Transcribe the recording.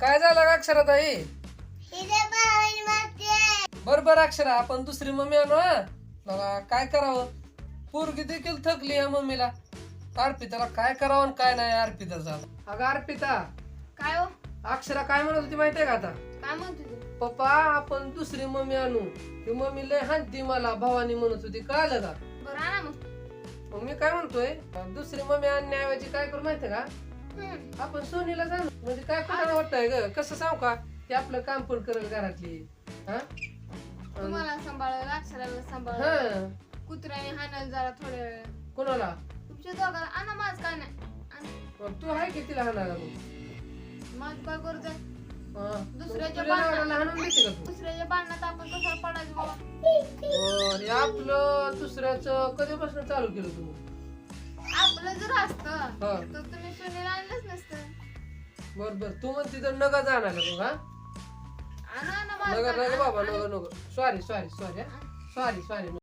काय झालं का अक्षराताई? बर बर अक्षरा आपण दुसरी मम्मी आणू हा? बघा काय करावं? पोरगी देखील थकली या मम्मीला. अर्पिताला काय करावं आणि काय नाही अर्पिताचा अगं अर्पिता. काय हो? अक्षरा काय म्हणत होती माहितीये का आता? काय म्हणतो पप्पा आपण दुसरी मम्मी आणू. ती मम्मी लय हानती मला भवानी म्हणत होती. कळालं का? बरं आणा मग. मग मी काय म्हणतोय दुसरी मम्मी आणण्याऐवजी काय करू माहितीये का. आपण सोनीला जाणू म्हणजे काय कुणाला वाटतंय ग? कसं सांगू का? ते आपलं काम पण करेल घरातली. हा? तुम्हाला सांभाळायला अक्षराला सांभाळ हा. कुत्र्याने हाणायला जरा थोड्या वेळ. कोणाला? तुमच्या दोघांना आणा माझ काय नाही. आणा. मग तू आहे किती लहान आहे मग? माझ काय करू दे हा. दुसऱ्याच्या तुझ्या बाळाला- नवऱ्याला हाणून देते का तू? दुसऱ्याच्या भांडणात आपण कशाला पडायचं बाबा? हे आपलं दुसऱ्याचं कधीपासून चालू केलं तू? आपलं जर असतं हा. तर तुम्ही बर बर. तू म्हणते तर नका जाणार बघ हा. आणा नगर बाबा. नगर नगर sorry sorry sorry sorry sorry